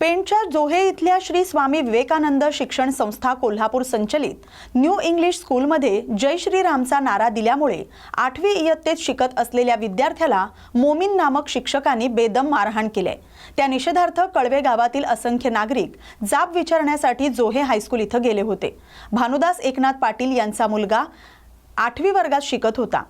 पेणच्या जोहे इथल्या श्री स्वामी विवेकानंद शिक्षण संस्था कोल्हापूर संचलित न्यू इंग्लिश स्कूलमध्ये जय श्रीरामचा नारा दिल्यामुळे आठवी इयत्तेत शिकत असलेल्या विद्यार्थ्याला मोमीन नामक शिक्षकांनी बेदम मारहाण केले त्या निषेधार्थ कळवे गावातील असंख्य नागरिक जाब विचारण्यासाठी जोहे हायस्कूल इथं गेले होते. भानुदास एकनाथ पाटील यांचा मुलगा आठवी वर्गात शिकत होता.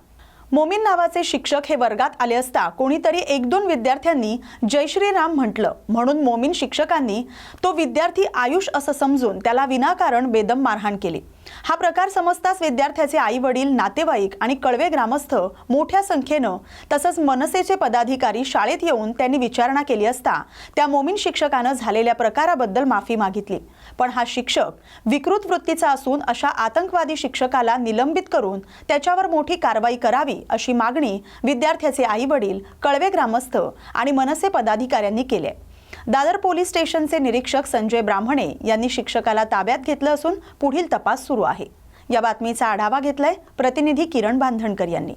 मोमीन नावाचे शिक्षक हे वर्गात आले असता कोणीतरी एक दोन विद्यार्थ्यांनी जय श्रीराम म्हटलं. म्हणून मोमीन शिक्षकांनी तो विद्यार्थी आयुष असं समजून त्याला विनाकारण बेदम मारहाण केली. हा प्रकार समजताच विद्यार्थ्याचे आई वडील नातेवाईक आणि कळवे ग्रामस्थ मोठ्या संख्येनं तसंच मनसेचे पदाधिकारी शाळेत येऊन त्यांनी विचारणा केली असता त्या मोमीन शिक्षकानं झालेल्या प्रकाराबद्दल माफी मागितली पण हा शिक्षक विकृत वृत्तीचा असून अशा आतंकवादी शिक्षकाला निलंबित करून त्याच्यावर मोठी कारवाई करावी अशी मागणी विद्यार्थ्याचे आई वडील कळवे ग्रामस्थ आणि मनसे पदाधिकाऱ्यांनी केली आहे. दादर पोलीस स्टेशनचे निरीक्षक संजय ब्राह्मणे यांनी शिक्षकाला ताब्यात घेतलं असून पुढील तपास सुरू आहे. या बातमीचा आढावा घेतलाय प्रतिनिधी किरण बांधणकर यांनी.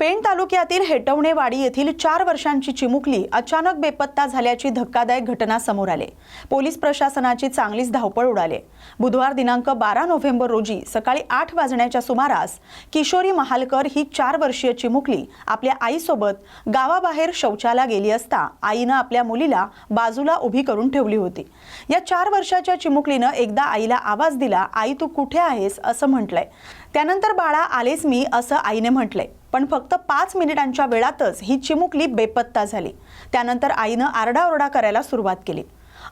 पेण तालुक्यातील हेटवणेवाडी येथील चार वर्षांची चिमुकली अचानक बेपत्ता झाल्याची धक्कादायक घटना समोर आली. पोलीस प्रशासनाची चांगलीच धावपळ उडाली. बुधवार दिनांक बारा नोव्हेंबर रोजी सकाळी आठ वाजण्याच्या सुमारास किशोरी महालकर ही चार वर्षीय चिमुकली आपल्या आईसोबत गावाबाहेर शौचाला गेली असता आईनं आपल्या मुलीला बाजूला उभी करून ठेवली होती. या चार वर्षाच्या चिमुकलीनं एकदा आईला आवाज दिला आई तू कुठे आहेस? असं म्हटलंय. त्यानंतर बाळा आलेच मी असं आईने म्हटलंय. पण फक्त पाच मिनिटांच्या वेळातच ही चिमुकली बेपत्ता झाली. त्यानंतर आईनं आरडाओरडा करायला सुरुवात केली.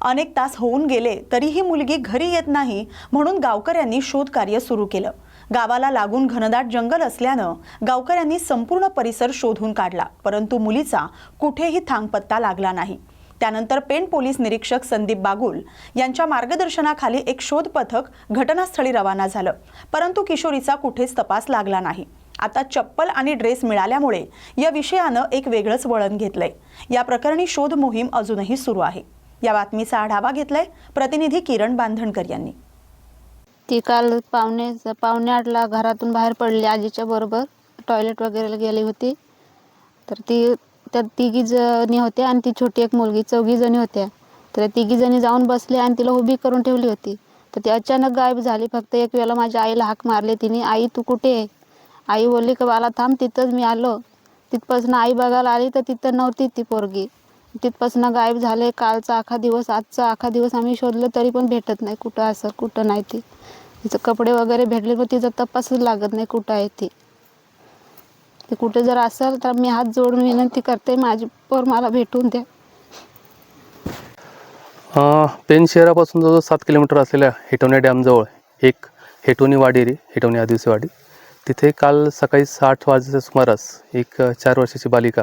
अनेक तास होऊन गेले तरीही मुलगी घरी येत नाही म्हणून गावकऱ्यांनी शोधकार्य सुरू केलं. गावाला लागून घनदाट जंगल असल्यानं गावकऱ्यांनी संपूर्ण परिसर शोधून काढला परंतु मुलीचा कुठेही थांगपत्ता लागला नाही. त्यानंतर पेण पोलीस निरीक्षक संदीप बागुल यांच्या मार्गदर्शनाखाली एक शोध पथक घटनास्थळी रवाना झालं. परंतु किशोरीचा कुठेच तपास लागला नाही. आता चप्पल आणि ड्रेस मिळाल्यामुळे या विषयानं एक वेगळंच वळण घेतलंय. या प्रकरणी शोध मोहीम अजूनही सुरू आहे. या बातमीचा आढावा घेतलाय प्रतिनिधी किरण बांधणकर यांनी. ती काल पावणे पावणे आठला घरातून बाहेर पडली. आजीच्या बरोबर टॉयलेट वगैरे गेली होती. तर ती त्या तिघी जणी होत्या आणि ती छोटी एक मुलगी चौघी जणी होत्या. तर तिघी जणी जाऊन बसले आणि तिला उभी करून ठेवली होती. तर ती अचानक गायब झाली. फक्त एक वेळेला माझ्या आईला हाक मारली. तिने आई तू कुठे आहे? आई बोलली का बाला थांब तिथंच मी आलो. तिथपासून आई बघायला आली तर तिथं नव्हती ती पोरगी. तिथपासून गायब झाले. कालचा आखा दिवस आजचा आखा दिवस आम्ही शोधलं तरी पण भेटत नाही. कुठं असं कुठं नाही ती. तिचं कपडे वगैरे भेटले पण तिचा तपासच लागत नाही कुठं आहे ती. ते कुठे जर असेल तर मी हात जोडून विनंती करते. माझी पोर मला भेटून द्या. अ, पेन शहरापासून जवळजवळ सात किलोमीटर असलेल्या हेटवणे डॅमजवळ एक हेटवणी वाडी रे हेटवणी आदिवासी वाडी. तिथे काल सकाळी साठ वाजेच्या सुमारास एक चार वर्षाची बालिका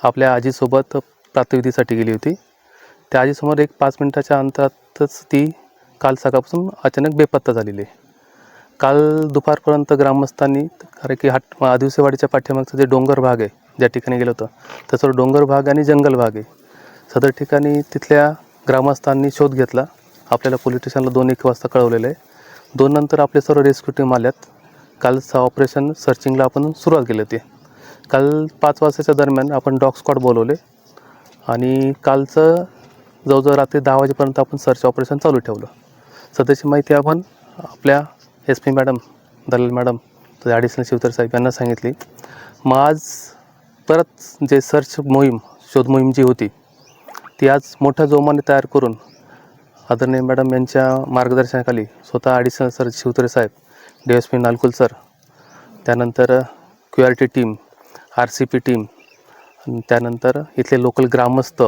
आपल्या आजीसोबत प्रातविधीसाठी गेली होती. त्या आजीसमोर एक पाच मिनटाच्या अंतरातच ती काल सकाळपासून अचानक बेपत्ता झालेली आहे. काल दुपारपर्यंत ग्रामस्थांनी कारण की हाट आदिवसेवाडीच्या वाडीच्या जे डोंगर भाग आहे ज्या ठिकाणी गेलं होतं त्याच्यावर डोंगर भाग आणि जंगल भाग आहे. सदर ठिकाणी तिथल्या ग्रामस्थांनी शोध घेतला. आपल्याला पोलीस स्टेशनला दोन एक वाजता कळवलेलं आहे. दोन नंतर आपले सर्व रेस्क्यू टीम आल्यात. कालचं ऑपरेशन सर्चिंगला आपण सुरुवात केली होती. काल पाच वाजताच्या दरम्यान आपण डॉग स्क्वॉड बोलवले आणि कालचं जवळजवळ रात्री दहा वाजेपर्यंत आपण सर्च ऑपरेशन चालू ठेवलं. सध्याची माहिती आपण आपल्या S P madam Dalal madam तसे ॲडिशनल शिवतर साहेब यांना सांगितली. मग आज परत जे सर्च मोहीम शोध मोहीम जी होती ती आज मोठ्या जोमाने तयार करून आदरणीय मॅडम यांच्या मार्गदर्शनाखाली स्वतः additional sir Shivtare saheb D S P Nalkul sir त्यानंतर Q R T team R C P team त्यानंतर इथले लोकल ग्रामस्थ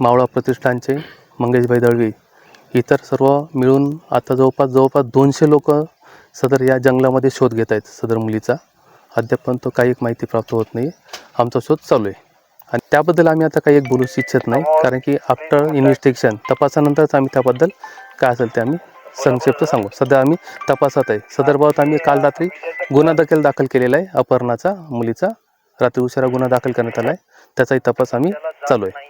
मावळा प्रतिष्ठानचे मंगेशभाई दळवी इतर सर्व मिळून आता जवळपास जवळपास दोनशे लोक सदर या जंगलामध्ये शोध घेत आहेत सदर मुलीचा. अद्यापर्यंत काही एक माहिती प्राप्त होत नाही आमचा शोध चालू आहे. आणि त्याबद्दल आम्ही आता काही एक बोलू इच्छित नाही कारण की आफ्टर इन्व्हेस्टिगेशन तपासानंतरच आम्ही त्याबद्दल काय असेल ते आम्ही संक्षिप्त सांगू. सध्या आम्ही तपासात आहे. सदर आम्ही काल रात्री गुन्हा देखील दाखल केलेला आहे. अपहरणाचा मुलीचा रात्री उशिरा गुन्हा दाखल करण्यात आला आहे. त्याचाही तपास आम्ही चालू आहे.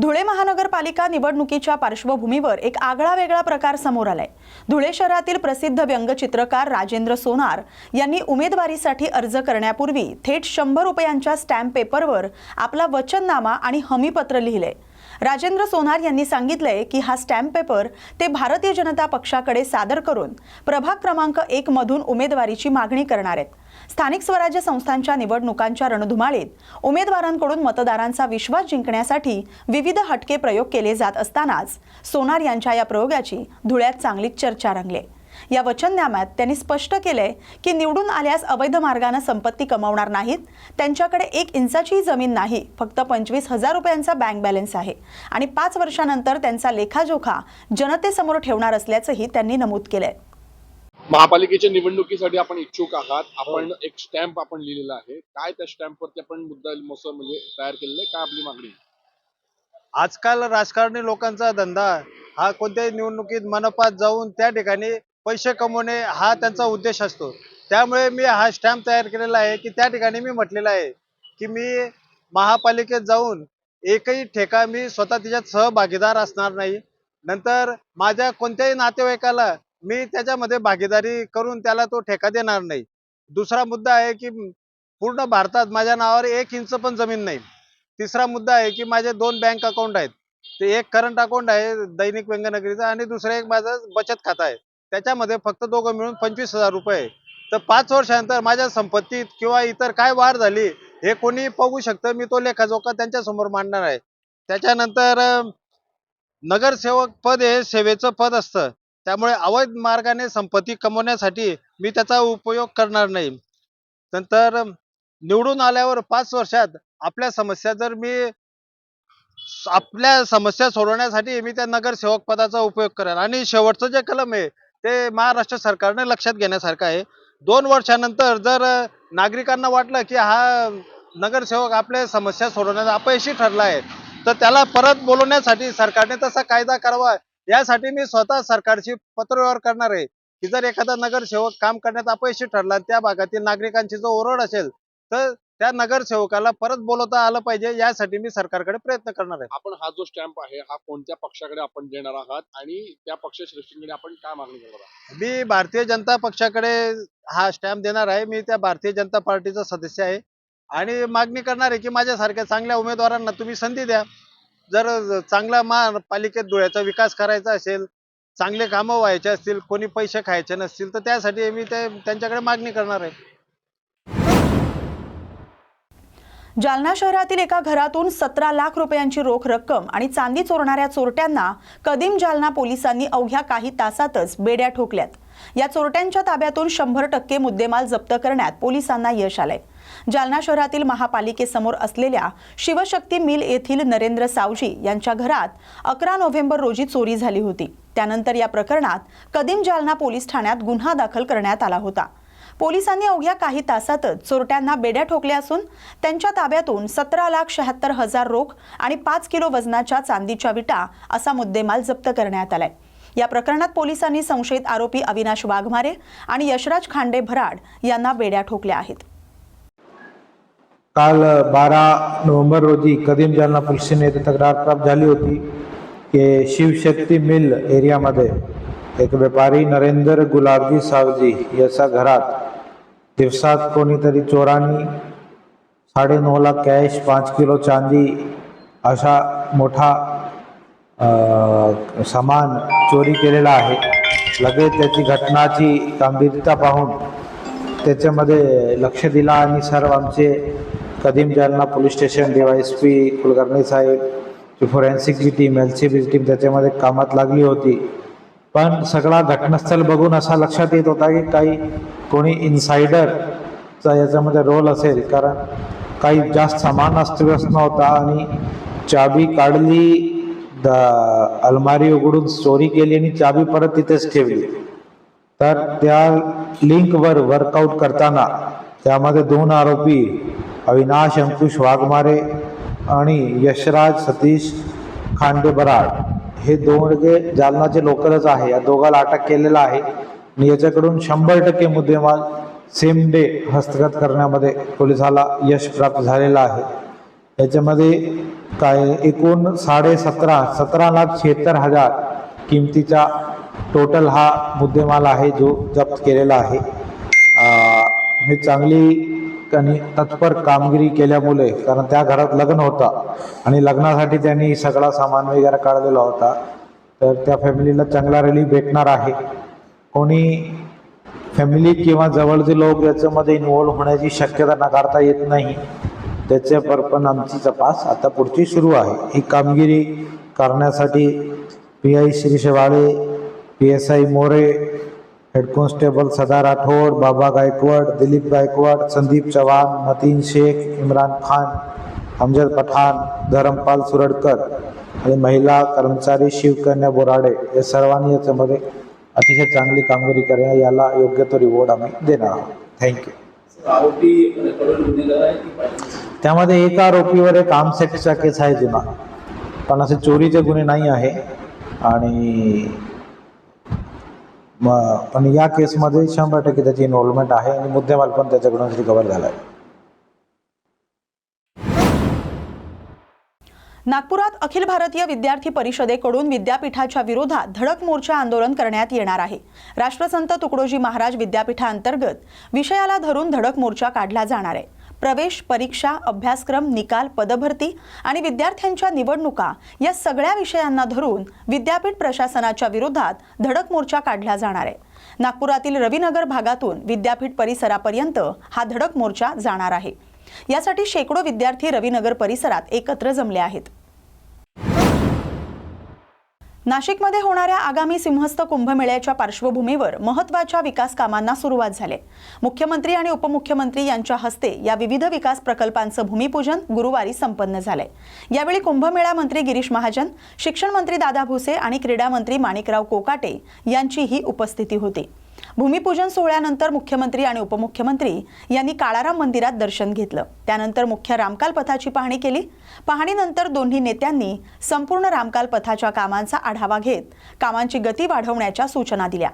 धुळे महानगरपालिका निवडणुकीच्या पार्श्वभूमीवर एक आगळा वेगळा प्रकार समोर आलाय. धुळे शहरातील प्रसिद्ध व्यंगचित्रकार राजेंद्र सोनार यांनी उमेदवारीसाठी अर्ज करण्यापूर्वी थेट शंभर रुपयांच्या स्टॅम्प पेपरवर आपला वचननामा आणि हमीपत्र लिहिले. राजेंद्र सोनार यांनी सांगितलंय की हा स्टॅम्प पेपर ते भारतीय जनता पक्षाकडे सादर करून प्रभाग क्रमांक एक मधून उमेदवारीची मागणी करणार आहेत. स्थानिक स्वराज्य संस्थांच्या निवडणुकांच्या रणधुमाळीत उमेदवारांकडून मतदारांचा विश्वास जिंकण्यासाठी विविध हटके प्रयोग केले जात असतानाच सोनार यांच्या या प्रयोगाची धुळ्यात चांगलीच चर्चा रंगली. या वचननाम्यात त्यांनी स्पष्ट केलंय की निवडून आल्यास अवैध मार्गाने संपत्ती कमावणार नाहीत. त्यांच्याकडे एक इंचाचीही जमीन नाही. फक्त पंचवीस हजार रुपयांचा बँक बॅलन्स आहे. आणि पाच वर्षानंतर त्यांचा लेखाजोखा जनतेसमोर ठेवणार असल्याचंही त्यांनी नमूद केलंय. महापालिकेच्या निवडणुकीसाठी आपण इच्छुक आहात. आपण एक स्टॅम्प आपण लिहिलेला आहे. काय त्या स्टॅम्प वरती आपण मुद्दा म्हणजे तयार केलेला आहे? काय आपली मागणी? आजकाल राजकारणी लोकांचा धंदा हा कोणत्याही निवडणुकीत मनपात जाऊन त्या ठिकाणी पैसे कमवणे हा त्यांचा उद्देश असतो. त्यामुळे मी हा स्टॅम्प तयार केलेला आहे की त्या ठिकाणी मी म्हटलेला आहे की मी महापालिकेत जाऊन एकही ठेका मी स्वतः तिच्यात सहभागीदार असणार नाही. नंतर माझ्या कोणत्याही नातेवाईकाला मी त्याच्यामध्ये भागीदारी करून त्याला तो ठेका देणार नाही. दुसरा मुद्दा आहे की पूर्ण भारतात माझ्या नावावर एक इंच पण जमीन नाही. तिसरा मुद्दा आहे की माझे दोन बँक अकाउंट आहेत. ते एक करंट अकाउंट आहे दैनिक व्यंगनगरीचं आणि दुसरं एक माझं बचत खातं आहे. त्याच्यामध्ये फक्त दोघं मिळून पंचवीस हजार रुपये तर पाच वर्षानंतर माझ्या संपत्तीत किंवा इतर काय वाढ झाली हे कोणी बघू शकतं. मी तो लेखाजोखा त्यांच्यासमोर मांडणार आहे. त्याच्यानंतर नगरसेवक पद हे सेवेचं पद असतं. त्यामुळे अवैध मार्गाने संपत्ती कमवण्यासाठी मी त्याचा उपयोग करणार नाही. नंतर निवडून आल्यावर पाच वर्षात आपल्या समस्या जर मी आपल्या समस्या सोडवण्यासाठी मी त्या नगरसेवक पदाचा उपयोग करेन. आणि शेवटचं जे कलम आहे ते महाराष्ट्र सरकारने लक्षात घेण्यासारखं आहे. दोन वर्षानंतर जर नागरिकांना वाटलं की हा नगरसेवक आपल्या समस्या सोडवण्यात अपयशी ठरला आहे तर त्याला परत बोलवण्यासाठी सरकारने तसा कायदा करावा. यासाठी मी स्वतः सरकारशी पत्रव्यवहार करणार आहे की जर एखादा नगरसेवक काम करण्यात अपयशी ठरला त्या भागातील नागरिकांची जो ओरड असेल तर त्या नगरसेवकाला परत बोलवता आलं पाहिजे यासाठी मी सरकारकडे प्रयत्न करणार आहे. आपण हा जो स्टॅम्प आहे हा कोणत्या पक्षाकडे आपण देणार आहात आणि त्या पक्षश्रेष्ठींकडे आपण काय मागणी करणार आहात? मी भारतीय जनता पक्षाकडे हा स्टॅम्प देणार आहे. मी त्या भारतीय जनता पार्टीचा सदस्य आहे. आणि मागणी करणार आहे की माझ्यासारख्या चांगल्या उमेदवारांना तुम्ही संधी द्या. जर चांगला महापालिकेत धुळ्याचा विकास करायचा असेल चांगले कामं व्हायचे असतील कोणी पैसे खायचे नसतील तर त्यासाठी मी ते त्यांच्याकडे मागणी करणार आहे. जालना शहरातील एका घरातून सतरा लाख रुपयांची रोख रक्कम आणि चांदी चोरणाऱ्या चोरट्यांना कदीम जालना पोलिसांनी अवघ्या काही तासातच बेड्या ठोकल्यात. या चोरट्यांच्या ताब्यातून शंभर टक्के मुद्देमाल जप्त करण्यात पोलिसांना यश आलंय. जालना शहरातील महापालिकेसमोर असलेल्या शिवशक्ती मिल येथील नरेंद्र सावजी यांच्या घरात अकरा नोव्हेंबर रोजी चोरी झाली होती. त्यानंतर या प्रकरणात कदीम जालना पोलीस ठाण्यात गुन्हा दाखल करण्यात आला होता. पोलिसांनी अवघ्या काही तासातच चोरट्यांना बेड्या ठोकल्या असून त्यांच्या ताब्यातून सतरा लाख शहात्तर हजार रोख आणि पाच किलो वजनाच्या चांदीच्या विटा असा मुद्देमाल जप्त करण्यात आलाय. या प्रकरणात पोलिसांनी संशयित आरोपी अविनाश वाघमारे आणि यशराज खांडे भराड यांना बेड्या ठोकल्या आहेत. काल बारा नोव्हेंबर रोजी कदीम जालना पोलीस येथे तक्रार प्राप्त झाली होती की शिवशक्ती मिल एरियामध्ये एक व्यापारी नरेंद्र गुलाबजी सावजी याच्या घरात दिवसात कोणीतरी चोरांनी साडे नऊला कॅश पाच किलो चांदी अशा मोठा अ, सामान चोरी केलेला आहे. लगेच त्याची घटनाची गंभीरता पाहून त्याच्यामध्ये लक्ष दिला आणि सर्व आमचे Kadim Jalna police station D Y S P Kulkarni saheb ची फोरेन्सिकची टीम एल सी बीची टीम त्याच्यामध्ये कामात लागली होती. पण सगळा घटनास्थळ बघून असा लक्षात येत होता की काही कोणी इन्सायडरचा याच्यामध्ये रोल असेल कारण काही जास्त सामान अस्तव्यस्त नव्हता आणि चाबी काढली द अलमारी उघडून चोरी केली आणि चाबी परत तिथेच ठेवली. तर त्या लिंकवर वर्कआउट करताना त्यामध्ये दोन आरोपी अविनाश अंकुश वाघमारे आणि यशराज सतीश खांडे बराड हे दोघे जालनाचे लोकलच आहे. या दोघाला अटक केलेला आहे. आणि याच्याकडून शंभर टक्के मुद्देमाल सेम डे हस्तगत करण्यामध्ये पोलिसाला यश प्राप्त झालेलं आहे. याच्यामध्ये काय एकूण साडे सतरा सतरा लाख शहात्तर हजार किमतीचा टोटल हा मुद्देमाल आहे जो जप्त केलेला आहे. मी चांगली आणि तत्पर कामगिरी केल्यामुळे कारण त्या घरात लग्न होतं आणि लग्नासाठी त्यांनी सगळा सामान वगैरे काढलेला होता तर त्या फॅमिलीला चांगला रिलीफ भेटणार आहे. कोणी फॅमिली किंवा जवळचे लोक याच्यामध्ये इन्वॉल्व होण्याची शक्यता नाकारता येत नाही. त्याच्यावर पण आमची तपास आता पुढची सुरू आहे. ही कामगिरी करण्यासाठी P I Shri Shewale P S I More head constable Sada Rathod Baba Gaikwad Dilip Gaikwad Sandeep Chavan Mateen Shaikh Imran Khan Amjad Pathan Dharampal Suradkar आणि महिला कर्मचारी शिवकन्या बोराडे या सर्वांनी याच्यामध्ये अतिशय चांगली कामगिरी करणे याला योग्य तो रिवॉर्ड आम्ही देणार आहोत. थँक्यू त्यामध्ये एका आरोपीवर एक आर्म केस आहे जुना. पण असे चोरीचे गुन्हे नाही आहे. आणि पण या केसमध्ये शंभर टक्के त्याची इन्व्हॉल्वमेंट आहे आणि मुद्देमाल पण त्याच्याकडून रिकवर झाला आहे नागपुरात अखिल भारतीय विद्यार्थी परिषदेकडून विद्यापीठाच्या विरोधात धडक मोर्चा आंदोलन करण्यात येणार आहे. राष्ट्रसंत तुकडोजी महाराज विद्यापीठाअंतर्गत विषयाला धरून धडक मोर्चा काढला जाणार आहे. प्रवेश परीक्षा अभ्यासक्रम निकाल पदभरती आणि विद्यार्थ्यांच्या निवडणुका या सगळ्या विषयांना धरून विद्यापीठ प्रशासनाच्या विरोधात धडक मोर्चा काढला जाणार आहे. नागपुरातील रविनगर भागातून विद्यापीठ परिसरापर्यंत हा धडक मोर्चा जाणार आहे. यासाठी शेकडो विद्यार्थी रवीनगर परिसरात एकत्र जमले आहेत. नाशिकमध्ये होणाऱ्या आगामी सिंहस्थ कुंभमेळ्याच्या पार्श्वभूमीवर महत्त्वाच्या विकास कामांना सुरुवात झाली. मुख्यमंत्री आणि उपमुख्यमंत्री यांच्या हस्ते या विविध विकास प्रकल्पांचं भूमिपूजन गुरुवारी संपन्न झालंय. यावेळी कुंभमेळा मंत्री गिरीश महाजन शिक्षण मंत्री दादा भुसे आणि क्रीडा मंत्री माणिकराव कोकाटे यांचीही उपस्थिती होती. भूमिपूजन सोहळ्यानंतर मुख्यमंत्री आणि उपमुख्यमंत्री यांनी काळाराम मंदिरात दर्शन घेतलं. त्यानंतर मुख्य रामकाल पथाची पाहणी केली. पाहणीनंतर दोन्ही नेत्यांनी संपूर्ण रामकाल पथाच्या कामांचा आढावा घेत कामांची गती वाढवण्याच्या सूचना दिल्या.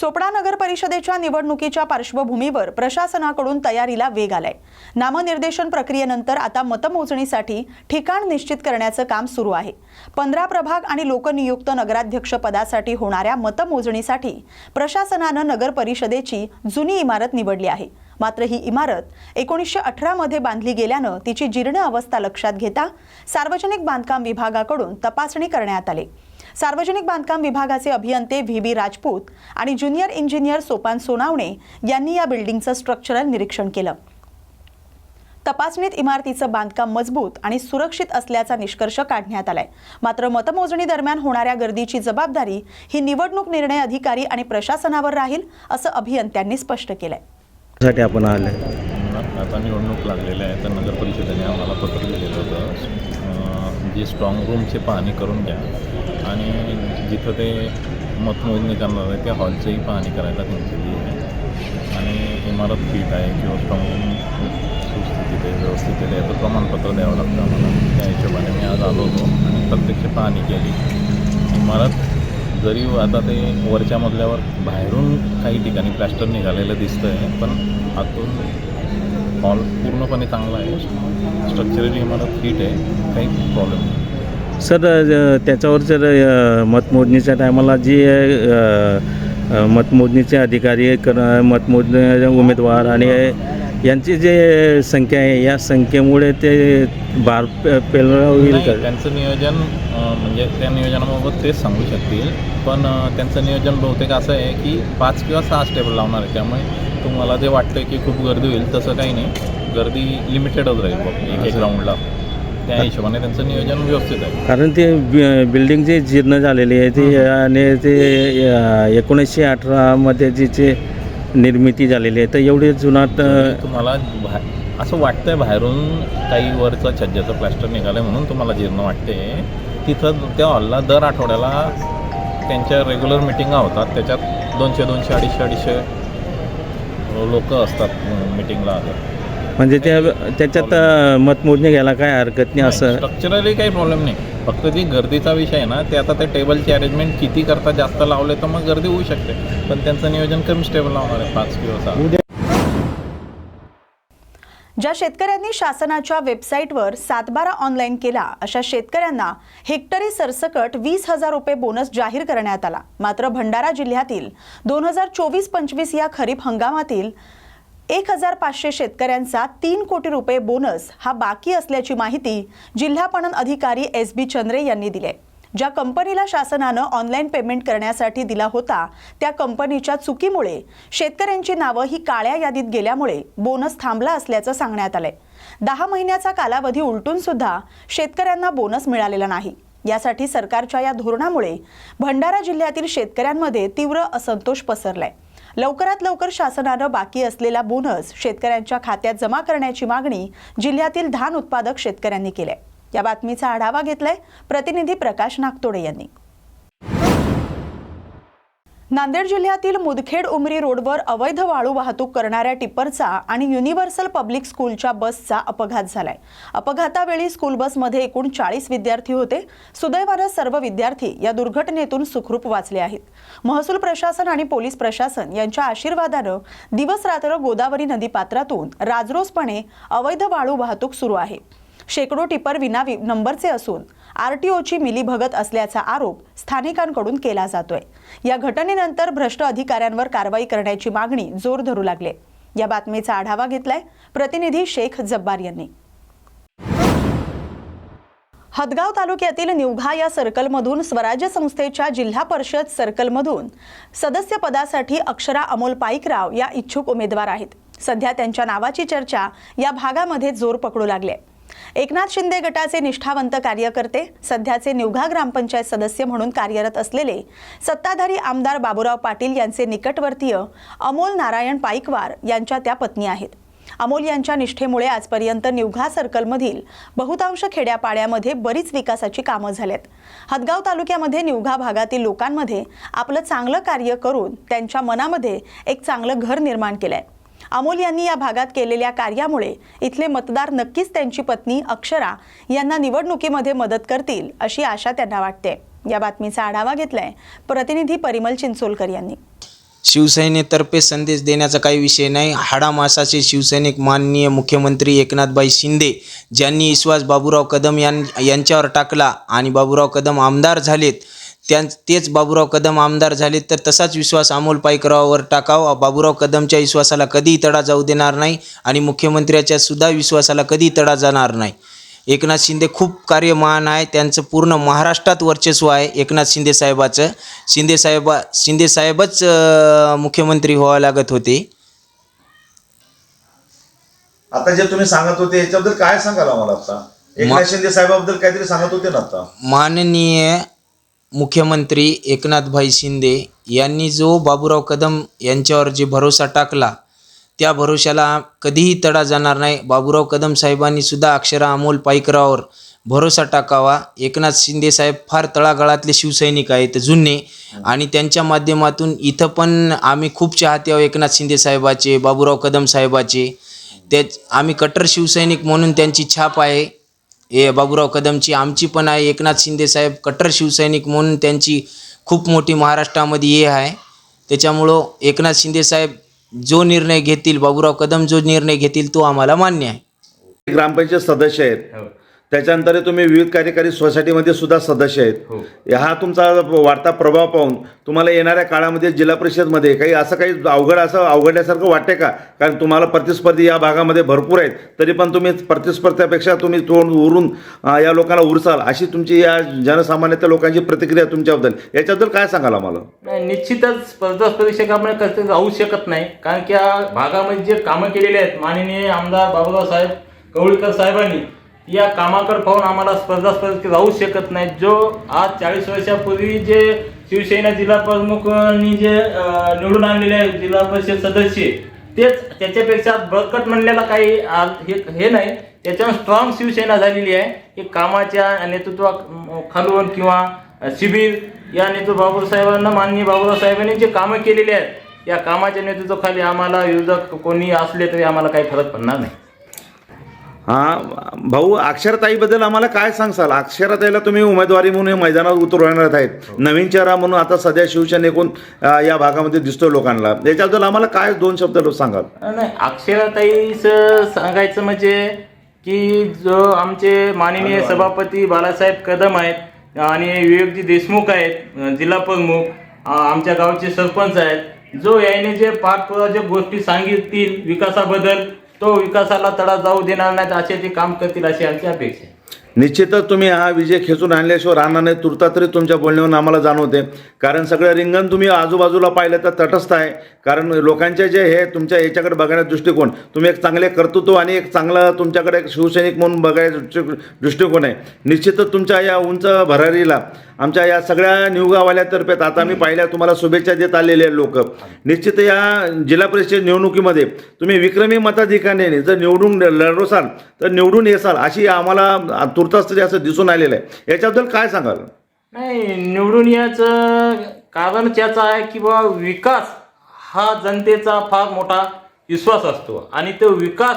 चोपडा नगर परिषदेच्या निवडणुकीच्या पार्श्वभूमीवर प्रशासनाकडून तयारीला वेग आलाय. नामनिर्देशन प्रक्रियेनंतर आता मतमोजणीसाठी ठिकाण निश्चित करण्याचं काम सुरू आहे. पंधरा प्रभाग आणि लोकनियुक्त नगराध्यक्ष पदासाठी होणाऱ्या मतमोजणीसाठी प्रशासनानं नगर परिषदेची जुनी इमारत निवडली आहे. मात्र ही इमारत एकोणीसशे अठरामध्ये बांधली गेल्यानं तिची जीर्ण अवस्था लक्षात घेता सार्वजनिक बांधकाम विभागाकडून तपासणी करण्यात आली. सार्वजनिक बांधकाम विभागाचे अभियंते व्ही बी राजपूत आणि ज्युनियर इंजिनियर सोपान सोनावणे यांनी या बिल्डिंगचं स्ट्रक्चरल निरीक्षण केलं. तपासणीत इमारतीचं बांधकाम मजबूत आणि सुरक्षित असल्याचा निष्कर्ष काढण्यात आलाय. मात्र मतमोजणी दरम्यान होणाऱ्या गर्दीची जबाबदारी ही निवडणूक निर्णय अधिकारी आणि प्रशासनावर राहील असं अभियंत्यांनी स्पष्ट केलंय. साठी आपण आले आता निवडणूक लागलेल्या आहे तर नगर परिषदेने आम्हाला पत्र अं, जे स्ट्रॉंग रूमचे पाहणी करून घ्या. आणि जिथं ते मतमोजणी करणार आहे त्या हॉलचीही पाहणी करायला त्यांची आहे. आणि इमारत फिट आहे किंवा स्ट्रॉंग रूम सुस्थितीत आहे व्यवस्थित आहे याचं प्रमाणपत्र द्यावं लागतं आम्हाला. त्या हिशोबाने मी आज आलो होतो आणि प्रत्यक्ष पाहणी केली. इमारत जरी आता ते वरच्या मजल्यावर बाहेरून काही ठिकाणी प्लॅस्टर निघालेलं दिसतं आहे पण आतून हॉल पूर्णपणे चांगला आहे. स्ट्रक्चरली इमारत फिट आहे. काही प्रॉब्लेम नाही. सर त्याच्यावर जर अ, मतमोजणीच्या टायमाला जी मतमोजणीचे अधिकारी कर मतमोजणी उमेदवार आणि यांची जे संख्या आहे या संख्येमुळे ते बार पेलरा होईल का? त्यांचं नियोजन म्हणजे त्या नियोजनाबाबत तेच सांगू शकतील. पण त्यांचं नियोजन बहुतेक असं आहे की पाच किंवा सहा स्टेबल लावणार आहे. त्यामुळे तुम्हाला जे वाटतं की खूप गर्दी होईल तसं काही नाही. गर्दी लिमिटेडच राहील बघ एक एक राऊंडला त्या हिशोबाने त्यांचं नियोजन व्यवस्थित आहे. कारण ते बिल्डिंग जे जीर्ण झालेली आहे ती आणि ते एकोणीसशे अठरामध्ये जी जी निर्मिती झालेली आहे तर एवढी जुनाट तुम्हाला असं वाटतंय बाहेरून काही वरचं छज्जाचं प्लॅस्टर निघालं म्हणून तुम्हाला जीर्ण वाटते. तिथं त्या हॉलला दर आठवड्याला त्यांच्या रेग्युलर मिटिंगा होतात. त्याच्यात दोनशे दोनशे अडीचशे अडीचशे लोक असतात मिटिंगला. म्हणजे त्या त्याच्यात मतमोजणी घ्यायला काय हरकत नाही असं? स्ट्रक्चरली काही प्रॉब्लेम नाही. फक्त जी गर्दीचा विषय आहे ना ते आता ते टेबलची अरेंजमेंट किती करता जास्त लावले तर मग गर्दी होऊ शकते. पण त्यांचं नियोजन कमी स्टेबल लावणार आहे पाच किंवा सहा. ज्या शेतकऱ्यांनी शासनाच्या वेबसाईटवर सातबारा ऑनलाईन केला अशा शेतकऱ्यांना हेक्टरी सरसकट वीस हजार रुपये बोनस जाहीर करण्यात आला मात्र भंडारा जिल्ह्यातील दोन हजार चोवीस पंचवीस या खरीप हंगामातील एक हजार पाचशे शेतकऱ्यांचा तीन कोटी रुपये बोनस हा बाकी असल्याची माहिती जिल्हा पणन अधिकारी एस बी चंद्रे यांनी दिली आहे. ज्या कंपनीला शासनानं ऑनलाईन पेमेंट करण्यासाठी दिला होता त्या कंपनीच्या चुकीमुळे शेतकऱ्यांची नावं ही काळ्या यादीत गेल्यामुळे बोनस थांबला असल्याचं सांगण्यात आलंय. दहा महिन्याचा कालावधी उलटून सुद्धा शेतकऱ्यांना बोनस मिळालेला नाही. यासाठी सरकारच्या या धोरणामुळे भंडारा जिल्ह्यातील शेतकऱ्यांमध्ये तीव्र असंतोष पसरलाय. लवकरात लवकर शासनानं बाकी असलेला बोनस शेतकऱ्यांच्या खात्यात जमा करण्याची मागणी जिल्ह्यातील धान उत्पादक शेतकऱ्यांनी केली आहे. या बातमीचा आढावा घेतलाय प्रतिनिधी प्रकाश नागतोडे यांनी. नांदेड जिल्ह्यातील मुदखेड उमरी रोडवर अवैध वाळू वाहतूक करणाऱ्या टिप्परचा आणि युनिव्हर्सल पब्लिक स्कूलच्या बसचा अपघात झालाय. अपघातावेळी स्कूल बसमध्ये एकूण चाळीस विद्यार्थी होते. सुदैवानं सर्व विद्यार्थी या दुर्घटनेतून सुखरूप वाचले आहेत. महसूल प्रशासन आणि पोलीस प्रशासन यांच्या आशीर्वादानं दिवस रात्र गोदावरी नदीपात्रातून राजरोसपणे अवैध वाळू वाहतूक सुरू आहे. शेकडो टिपर विना नंबरचे असून आरटीओची मिलीभगत असल्याचा आरोप स्थानिकांकडून केला जातोय. या घटनेनंतर भ्रष्ट अधिकाऱ्यांवर कारवाई करण्याची मागणी जोर धरू लागले. या बातमीचा आढावा घेतलाय प्रतिनिधी शेख जब्बार यांनी. हदगाव तालुक्यातील निवघा या सर्कलमधून स्वराज्य संस्थेच्या जिल्हा परिषद सर्कलमधून सदस्य पदासाठी अक्षरा अमोल पाईकराव या इच्छुक उमेदवार आहेत. सध्या त्यांच्या नावाची चर्चा या भागामध्ये जोर पकडू लागले. एकनाथ शिंदे गटाचे निष्ठावंत कार्यकर्ते सध्याचे निवघा ग्रामपंचायत सदस्य म्हणून कार्यरत असलेले सत्ताधारी आमदार बाबूराव पाटील यांचे निकटवर्तीय अमोल नारायण पाईकवार यांच्या त्या पत्नी आहेत. अमोल यांच्या निष्ठेमुळे आजपर्यंत निवघा सर्कलमधील बहुतांश खेड्यापाड्यामध्ये बरीच विकासाची कामं झाल्यात हदगाव तालुक्यामध्ये निवघा भागातील लोकांमध्ये आपलं चांगलं कार्य करून त्यांच्या मनामध्ये एक चांगलं घर निर्माण केलं आहे अमोल यांनी या भागात केलेल्या कार्यामुळे इथले मतदार नक्कीच त्यांची पत्नी अक्षरा यांना निवडणुकीमध्ये मदत करतील अशी आशा त्यांना वाटते. या बातमीचा आढावा घेतलाय प्रतिनिधी परिमल चिंचोलकर यांनी. शिवसेनेतर्फे संदेश देण्याचा काही विषय नाही. हाडामासाचे शिवसैनिक माननीय मुख्यमंत्री एकनाथभाई शिंदे ज्यांनी विश्वास बाबूराव कदम यां यांच्यावर टाकला आणि बाबूराव कदम आमदार झालेत त्यां तेच बाबूराव कदम आमदार झालेत तर तसाच विश्वास अमोल पाईकरावावर टाकावा. बाबूराव कदमच्या विश्वासाला कधीही तडा जाऊ देणार नाही आणि मुख्यमंत्र्याच्या सुद्धा विश्वासाला कधीही तडा जाणार नाही. एकनाथ शिंदे खूप कार्यमान आहे. त्यांचं पूर्ण महाराष्ट्रात वर्चस्व आहे एकनाथ शिंदे साहेबाचं. शिंदे साहेबा शिंदे साहेबच मुख्यमंत्री व्हावं लागत होते. आता जे तुम्ही सांगत होते याच्याबद्दल काय सांगाल आम्हाला आता? एकनाथ शिंदे साहेबाबद्दल काहीतरी सांगत होते ना आता? माननीय मुख्यमंत्री एकनाथभाई शिंदे यांनी जो बाबूराव कदम यांच्यावर जे भरोसा टाकला त्या भरोशाला कधीही तडा जाणार नाही. बाबूराव कदम साहेबांनी सुद्धा अक्षरा अमोल पाईकरावर भरोसा टाकावा. एकनाथ शिंदे साहेब फार तळागाळातले शिवसैनिक आहेत जुने. आणि त्यांच्या माध्यमातून इथं पण आम्ही खूप चाहते आहोत एकनाथ शिंदे साहेबाचे बाबूराव कदम साहेबाचे. त्या आम्ही कट्टर शिवसैनिक म्हणून त्यांची छाप आहे. ए बाबूराव कदमची आमची पण आहे. एकनाथ शिंदे साहेब कट्टर शिवसैनिक म्हणून त्यांची खूप मोठी महाराष्ट्रामध्ये हे आहे. त्याच्यामुळं एकनाथ शिंदे साहेब जो निर्णय घेतील बाबूराव कदम जो निर्णय घेतील तो आम्हाला मान्य आहे. ग्रामपंचायत सदस्य आहेत. त्याच्यानंतर तुम्ही विविध कार्यकारी सोसायटीमध्ये सुद्धा सदस्य आहेत. हा. तुमचा वाढता प्रभाव पाहून तुम्हाला येणाऱ्या काळामध्ये जिल्हा परिषदमध्ये काही असं काही अवघड असं अवघडल्यासारखं वाटते का? कारण तुम्हाला प्रतिस्पर्धी या भागामध्ये भरपूर आहेत. तरी पण तुम्ही प्रतिस्पर्ध्यापेक्षा तुम्ही तोंड उरून या लोकांना उरसाल अशी तुमची या जनसामान्य लोकांची प्रतिक्रिया तुमच्याबद्दल. याच्याबद्दल काय सांगाल आम्हाला? नाही निश्चितच स्पर्धा परीक्षक आपण कसं राहू शकत नाही. कारण की या भागामध्ये जे कामं केलेली आहेत माननीय आमदार बाबूराव साहेब कवळीकर साहेबांनी या कामाकडे पाहून आम्हाला स्पर्धा स्पर्धेत राहू शकत नाही. जो आज चाळीस वर्षापूर्वी जे शिवसेना जिल्हा प्रमुखांनी जे निवडून आणलेले आहे जिल्हा परिषद सदस्य तेच त्याच्यापेक्षा बळकट म्हणलेला काही आज हे हे नाही. त्याच्यावर स्ट्रॉंग शिवसेना झालेली आहे. की कामाच्या नेतृत्वा खालून किंवा शिबिर या नेतृत्व बाबूराव साहेबांना माननीय बाबूराव साहेबांनी जे कामं केलेली आहेत या कामाच्या नेतृत्वाखाली आम्हाला विरोधक कोणी असले तरी आम्हाला काही फरक पडणार नाही. हा भाऊ अक्षरताईबद्दल आम्हाला काय सांगसाल? अक्षरताईला तुम्ही उमेदवारी म्हणून मैदानात उतरवणार आहेत. नवीन चेहरा म्हणून आता सध्या शिवसेनेकून या भागामध्ये दिसतोय लोकांना. त्याच्याबद्दल आम्हाला काय दोन शब्द सांगाल? नाही अक्षराताईचं सांगायचं म्हणजे की जो आमचे माननीय सभापती बाळासाहेब कदम आहेत आणि विवेकजी देशमुख आहेत जिल्हा प्रमुख आमच्या गावचे सरपंच आहेत. जो याने जे पाठपुराच्या गोष्टी सांगिततील विकासाबद्दल तो विकासाला तडा जाऊ देणार नाहीत असे ते काम करतील अशी आमची अपेक्षा आहे. निश्चितच तुम्ही हा विजय खेचून आणल्याशिवाय राहणार नाही. तुरता तरी तुमच्या बोलण्यावरून आम्हाला जाणवते. कारण सगळं रिंगण तुम्ही आजूबाजूला पाहिलं तर तटस्थ आहे. कारण लोकांचे जे हे तुमच्या याच्याकडे बघण्याचा दृष्टिकोन तुम्ही एक चांगले कर्तृत्व आणि एक चांगलं तुमच्याकडे एक शिवसैनिक म्हणून बघायचा दृष्टी- दृष्टिकोन आहे. निश्चितच तुमच्या या उंच भरारीला आमच्या या सगळ्या निवगावाल्यातर्फे आता मी पाहिल्या तुम्हाला शुभेच्छा देत आलेले लोक. निश्चित या जिल्हा परिषद निवडणुकीमध्ये तुम्ही विक्रमी मताधिकाऱ्याने जर निवडून लढवसाल तर निवडून येसाल अशी आम्हाला तुर्तास तरी असं दिसून आलेलं आहे. याच्याबद्दल काय सांगाल? नाही निवडून याचं कारण त्याच आहे की बाबा विकास. हा जनतेचा फार मोठा विश्वास असतो आणि तो विकास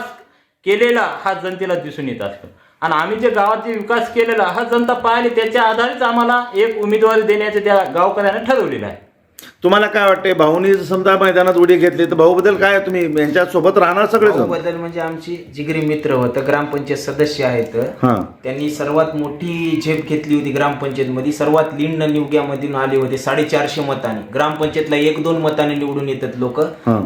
केलेला हा जनतेला दिसून येत असतो. आणि आम्ही जे गावाचे विकास केलेला हा जनता पाहिली त्याच्या आधारेच आम्हाला एक उमेदवारी देण्याचं त्या गावकऱ्यानं ठरवलेलं आहे. तुम्हाला काय वाटते भाऊनी समजा मैदानात उडी घेतली तर भाऊबद्दल काय तुम्ही यांच्यासोबत राहणार सगळेजण? बद्दल म्हणजे आमची जिगरी मित्र होतं ग्रामपंचायत सदस्य आहेत. हां. त्यांनी सर्वात मोठी झेप घेतली होती ग्रामपंचायतमध्ये. सर्वात लिंड निवग्यामधून आले होते साडेचारशे मतांनी. ग्रामपंचायतला एक दोन मताने निवडून येतात लोक.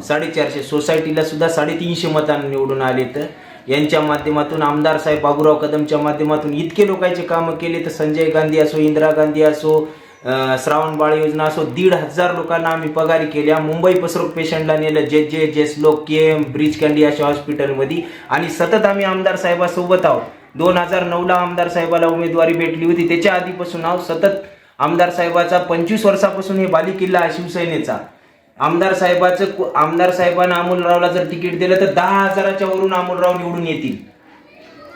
साडेचारशे सोसायटीला सुद्धा साडेतीनशे मतांनी निवडून आले तर. यांच्या माध्यमातून आमदार साहेब बाबूराव कदमच्या माध्यमातून इतके लोकांचे कामं केले तर संजय गांधी असो इंदिरा गांधी असो श्रावणबाळ श्रावण बाळ योजना असो दीड हजार लोकांना आम्ही पगारी केल्या मुंबई पसरोग पेशंटला नेलं. J J Jaslok K M Breach Candy अशा हॉस्पिटलमध्ये. आणि सतत आम्ही आमदार साहेबासोबत आहोत. दोन हजार नऊला आमदार साहेबाला उमेदवारी भेटली होती. त्याच्या आधीपासून आहोत. सतत आमदार साहेबाचा पंचवीस वर्षापासून हे बालिकिल्ला आहे शिवसेनेचा. आमदार साहेबाचं आमदार साहेबांना अमोलरावला जर तिकीट दिलं तर दहा हजाराच्या वरून अमोलराव निवडून येतील.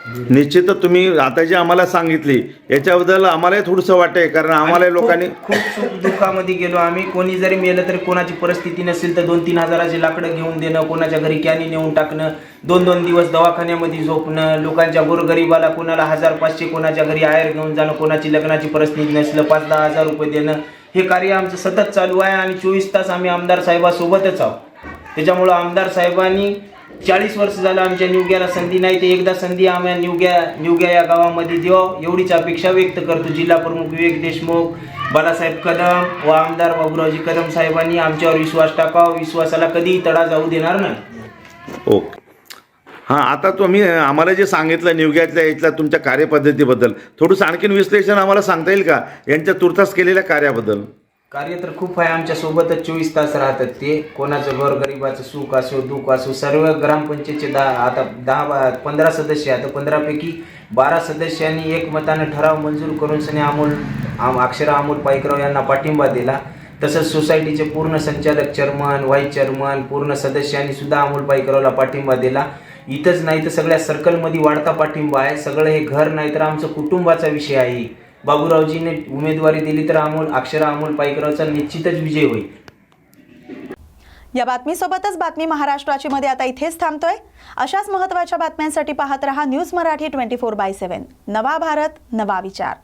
निश्चितच तुम्ही आता जे आम्हाला सांगितली याच्याबद्दल आम्हालाही थोडंसं वाटतंय कारण आम्हाला आणि खूप- लोकांनी खूप सुख दुःखामध्ये गेलो. आम्ही कोणी जरी मेलं तरी कोणाची परिस्थिती नसेल तर दोन तीन हजाराचे लाकडं घेऊन देणं कोणाच्या घरी कॅनी नेऊन टाकणं दोन दोन दिवस दवाखान्यामध्ये झोपणं लोकांच्या गोरगरिबाला कोणाला हजार पाचशे कोणाच्या घरी आयर घेऊन जाणं कोणाची लग्नाची परिस्थिती नसलं पाच दहा हजार रुपये देणं हे कार्य आमचं सतत चालू आहे आणि चोवीस तास आम्ही आमदार साहेबासोबतच आहोत. त्याच्यामुळं आमदार साहेबांनी चाळीस वर्ष झालं आमच्या निवग्याला संधी नाही ते एकदा संधी आम्ही निवग्या निवग्या या गावामध्ये द्यावं एवढीच अपेक्षा व्यक्त करतो. जिल्हा प्रमुख विवेक देशमुख बालासाहेब कदम व आमदार बाबूरावजी कदम साहेबांनी आमच्यावर विश्वास टाकावा. विश्वासाला कधीही तडा जाऊ देणार नाही. ओके. हां आता तुम्ही आम्हाला जे सांगितलं निवग्यातल्या इथल्या तुमच्या कार्यपद्धतीबद्दल थोडंसं आणखीन विश्लेषण आम्हाला सांगता येईल का? यांच्या तुर्तास केलेल्या कार्याबद्दल? कार्य तर खूप आहे. आमच्या सोबतच चोवीस तास राहतात ते. कोणाचं घर गरिबाचं सुख असो दुःख असो सर्व ग्रामपंचायतचे दहा आता दहा बा पंधरा सदस्य आता पंधरापैकी बारा सदस्यांनी एकमतानं ठराव मंजूर करून सने अमोल आम अक्षरा अमोल पाईकराव यांना पाठिंबा दिला. तसंच सोसायटीचे पूर्ण संचालक चेअरमन व्हाईस चेअरमन पूर्ण सदस्यांनी सुद्धा अमोल पाईकरावला पाठिंबा दिला. इथंच नाही तर सगळ्या सर्कलमध्ये वाढता पाठिंबा आहे. सगळं हे घर नाही तर आमचं कुटुंबाचा विषय आहे. बाबूरावजीने उमेदवारी दिली तर अमोल अक्षरा अमोल पायकरावचा निश्चितच विजय होईल. या बातमीसोबतच बातमी महाराष्ट्राची मध्ये आता इथेच थांबतोय. अशाच महत्त्वाच्या बातम्यांसाठी पाहत रहा news Marathi twenty four by seven. नवा भारत नवा विचार.